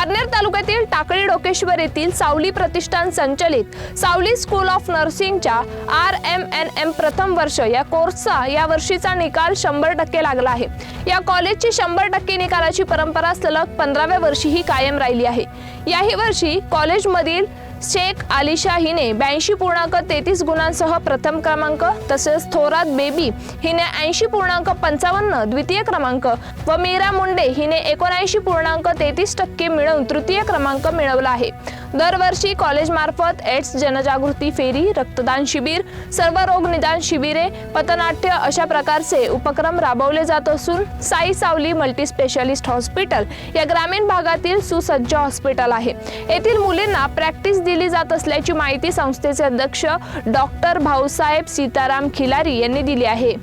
पारनेर तालुक्यातील टाकळी डोकेश्वर येथील सावली प्रतिष्ठान संचलित सावली स्कूल ऑफ नर्सिंगच्या आर एम एन एम प्रथम वर्ष या कोर्सचा या वर्षीचा निकाल शंभर टक्के लागला आहे. या कॉलेजची शंभर टक्के निकालाची परंपरा सलग पंधराव्या वर्षीही कायम राहिली आहे. याही वर्षी कॉलेजमधील शेख आलिशा हिने ब्याऐंशी पूर्णांक तेहतीस गुणांसह प्रथम क्रमांक तसेच थोरात बेबी हिने ऐंशी पूर्णांक पंचावन्न द्वितीय क्रमांक व मीरा मुंडे हिने एकोणऐंशी पूर्णांक तेहतीस टक्के मिळवून तृतीय क्रमांक मिळवला आहे. दरवर्षी कॉलेजमार्फत एड्स जनजागृती फेरी रक्तदान शिबिर सर्व रोग निदान शिबिरे पथनाट्य अशा प्रकारचे उपक्रम राबवले जात असून साई सावली मल्टीस्पेशालिस्ट हॉस्पिटल या ग्रामीण भागातील सुसज्ज हॉस्पिटल आहे. येथील मुलींना प्रॅक्टिस दिली जात असल्याची माहिती संस्थेचे अध्यक्ष डॉक्टर भाऊसाहेब सीताराम खिलारी यांनी दिली आहे.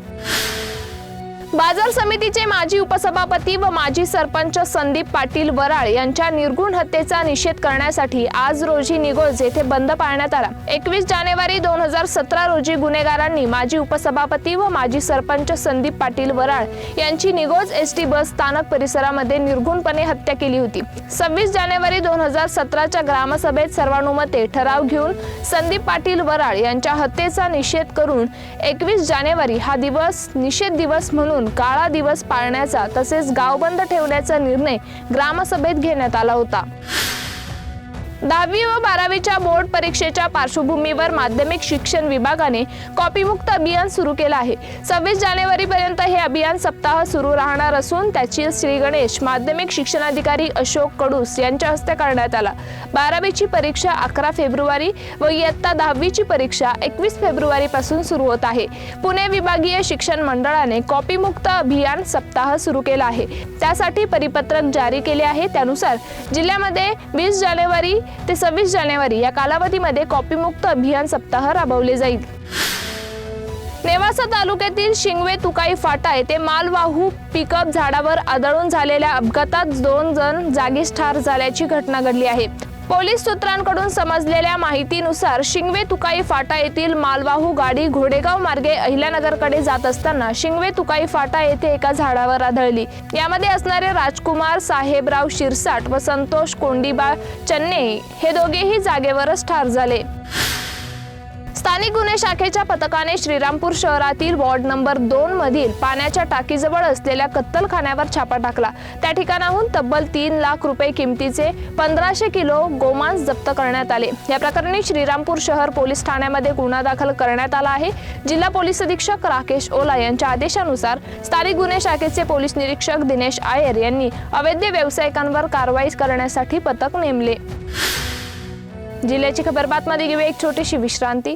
बाजार समितीचे माजी उपसभापती व माजी सरपंच संदीप पाटील वराळ यांच्या निर्गुण हत्येचा निषेध करण्यासाठी आज रोजी निगोज येथे बंद पाळण्यात आला. एकवीस जानेवारी दोन हजार सतरा रोजी गुन्हेगारांनी माजी उपसभापती व माजी सरपंच संदीप पाटील वराळ यांची निगोज एस टी बस स्थानक परिसरामध्ये निर्गुणपणे हत्या केली होती. सव्वीस जानेवारी दोन हजार सतराच्या ग्रामसभेत सर्वानुमते ठराव घेऊन संदीप पाटील वराळ यांच्या हत्येचा निषेध करून एकवीस जानेवारी हा दिवस निषेध दिवस म्हणून काळा दिवस पाळण्याचा तसेच गावबंद ठेवण्याचा निर्णय ग्रामसभेत घेण्यात आला होता. दहावी व बारावीच्या बोर्ड परीक्षेच्या पार्श्वभूमीवर माध्यमिक शिक्षण विभागाने कॉपीमुक्त अभियान सुरू केलं आहे. सव्वीस जानेवारी पर्यंत हे अभियान सप्ताह सुरू राहणार असून त्याची श्री गणेश माध्यमिक शिक्षणाधिकारी अशोक कडूस यांच्या हस्ते करण्यात आला. बारावीची परीक्षा अकरा फेब्रुवारी व इयत्ता दहावीची परीक्षा एकवीस फेब्रुवारी पासून सुरू होत आहे. पुणे विभागीय शिक्षण मंडळाने कॉपीमुक्त अभियान सप्ताह सुरू केला आहे. त्यासाठी परिपत्रक जारी केले आहे. त्यानुसार जिल्ह्यामध्ये वीस जानेवारी ते सव्वीस जानेवारी या कालावधीमध्ये कॉपीमुक्त अभियान सप्ताह राबवले जाईल. नेवासा तालुक्यातील शिंगवे तुकाई फाटा येथे मालवाहू पिकअप झाडावर आदळून झालेल्या अपघातात दोन जण जागीच ठार झाल्याची घटना घडली आहे. पोलीस सूत्रांकडून समजलेल्या माहितीनुसार शिंगवे तुकाई फाटा येथील मालवाहू गाडी घोडेगाव मार्गे अहिल्यानगरकडे जात असताना शिंगवे तुकाई फाटा येथे एका झाडावर आढळली. यामध्ये असणारे राजकुमार साहेबराव शिरसाट व संतोष कोंडीबा चन्ने हे दोघेही जागेवरच ठार झाले. स्थानिक गुन्हे शाखेच्या पथकाने श्रीरामपूर शहरातील वॉर्ड नंबर दोन मधील पाण्याच्या टाकीजवळ असलेल्या कत्तलखान्यावर छापा टाकला. त्या ठिकाणाहून तब्बल तीन लाख रुपये किमतीचे पंधराशे किलो गोमांस जप्त करण्यात आले. या प्रकरणी श्रीरामपूर शहर पोलीस ठाण्यामध्ये गुन्हा दाखल करण्यात आला आहे. जिल्हा पोलीस अधीक्षक राकेश ओला यांच्या आदेशानुसार स्थानिक गुन्हे शाखेचे पोलीस निरीक्षक दिनेश आयर यांनी अवैध व्यावसायिकांवर कारवाई करण्यासाठी पथक नेमले. जिल्ह्याची खबर बातमध्ये घेऊया एक छोटीशी विश्रांती.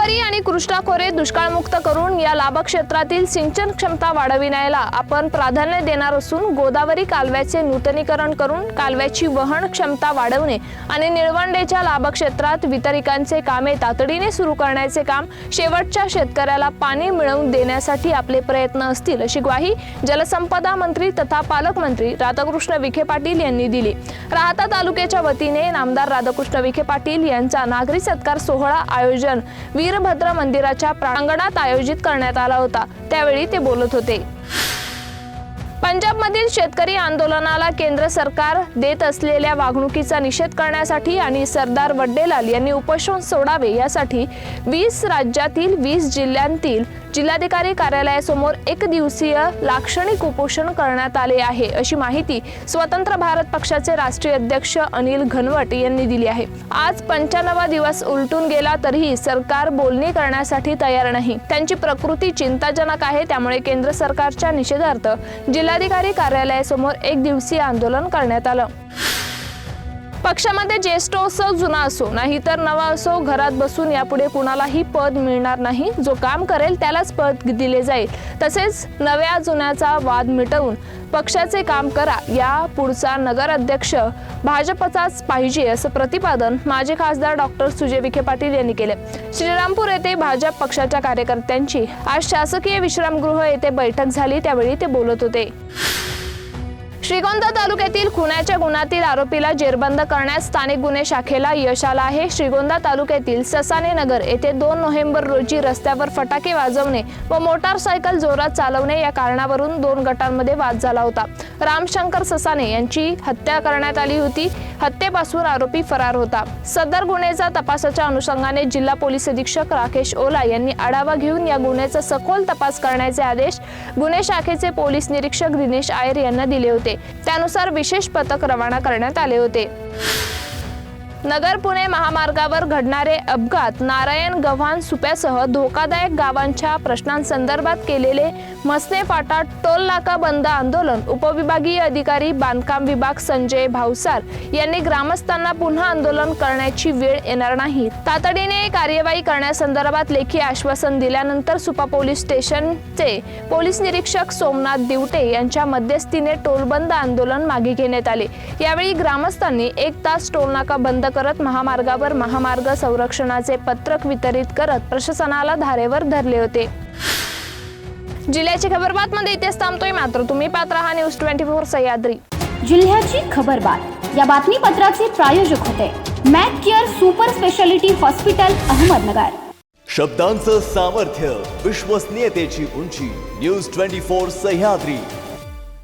गोदावरी आणि कृष्णा खोरे दुष्काळमुक्त करून या लाभक्षेत्रातील सिंचन क्षमता वाढविण्याला आपण प्राधान्य देणार असून गोदावरी कालव्याचे नूतनीकरण करून कालव्याची वहन क्षमता वाढवणे आणि निळवंडेच्या लाभक्षेत्रात वितरिकांचे कामे तातडीने सुरू करण्याचे काम शेवटच्या शेतकऱ्याला पाणी मिळवून देण्यासाठी आपले प्रयत्न असतील अशी ग्वाही जलसंपदा मंत्री तथा पालकमंत्री राधाकृष्ण विखे पाटील यांनी दिली. राहता तालुक्याच्या वतीने नामदार राधाकृष्ण विखे पाटील यांचा नागरी सत्कार सोहळा आयोजन. वीरभद्र मंदिराच्या प्रांगणात आयोजित करण्यात आला होता. त्यावेळी ते बोलत होते. पंजाबमधील शेतकरी आंदोलनाला केंद्र सरकार देत असलेल्या वागणुकीचा निषेध करण्यासाठी आणि सरदार वड्डेलाल यांनी उपोषण सोडावे यासाठी वीस राज्यातील वीस जिल्ह्यांतील जिल्हाधिकारी कार्यालयासमोर एक दिवसीय लाक्षणिक उपोषण करण्यात आले आहे अशी माहिती स्वतंत्र भारत पक्षाचे राष्ट्रीय अध्यक्ष अनिल घनवट यांनी दिली आहे. आज पंच्याण्णवा दिवस उलटून गेला तरीही सरकार बोलणी करण्यासाठी तयार नाही. त्यांची प्रकृती चिंताजनक आहे त्यामुळे केंद्र सरकारच्या निषेधार्थ जिल्हा जिल्हाधिकारी कार्यालयासमोर एक दिवसीय आंदोलन करण्यात आलं. पक्षामध्ये ज्येष्ठ असो जुना असो नाही तर नवा असो घरात बसून यापुढे कुणालाही पद मिळणार नाही. जो काम करेल त्यालाच पद दिले जाईल. तसेच नव्या जुन्याचा वाद मिटवून पक्षाचे काम करा या पुढचा नगराध्यक्ष भाजपचाच पाहिजे असं प्रतिपादन माजी खासदार डॉक्टर सुजय विखे पाटील यांनी केले. श्रीरामपूर येथे भाजप पक्षाच्या कार्यकर्त्यांची आज शासकीय विश्रामगृह येथे बैठक झाली त्यावेळी ते बोलत होते. श्रीगोंदा तालुक्यातील खुनाच्या गुन्ह्यातील आरोपीला जेरबंद करण्यास स्थानिक गुन्हे शाखेला यश आलं आहे. श्रीगोंदा तालुक्यातील ससाने नगर येथे दोन नोव्हेंबर रोजी रस्त्यावर फटाके वाजवणे व मोटारसायकल जोरात चालवणे या कारणावरून दोन गटांमध्ये वाद झाला होता. रामशंकर ससाने यांची हत्या करण्यात आली होती. हत्येपासून आरोपी फरार होता. सदर गुन्ह्याचा तपासाच्या अनुषंगाने जिल्हा पोलीस अधीक्षक राकेश ओला यांनी आढावा घेऊन या गुन्ह्याचा सखोल तपास करण्याचे आदेश गुन्हे शाखेचे पोलीस निरीक्षक दिनेश आयर यांना दिले होते. त्यानुसार विशेष पथक रवाना करण्यात आले होते. नगर पुणे महामार्गावर घडणारे अपघात नारायण गव्हाण सुप्यासह धोकादायक गावांच्या प्रश्नांसंदर्भात केलेले मसने फाटा टोल नाका बंद आंदोलन उपविभागीय अधिकारी बांधकाम विभाग संजय भावसार यांनी ग्रामस्थांना पुन्हा आंदोलन करण्याची वेळ येणार नाही. तातडीने कार्यवाही करण्यासंदर्भात लेखी आश्वासन दिल्यानंतर सुपा पोलीस स्टेशनचे पोलीस निरीक्षक सोमनाथ दिवटे यांच्या मध्यस्थीने टोलबंद आंदोलन मागे घेण्यात आले. यावेळी ग्रामस्थांनी एक तास टोलनाका बंद करत महामार्गावर महामार्ग संरक्षणाचे पत्रक वितरित करत प्रशासनाला धारेवर धरले होते. जिल्ह्याची खबरबात मध्ये इथेच थांबतोय. मात्र तुम्ही पात्र हा न्यूज ट्वेंटी फोर सह्याद्री. जिल्ह्याची खबरबात या बातमीपत्राचे प्रायोजक होते. Mac care super speciality hospital Ahmednagar. शब्दांचं सामर्थ्य विश्वसनीयतेची उंची. News twenty four Sahyadri.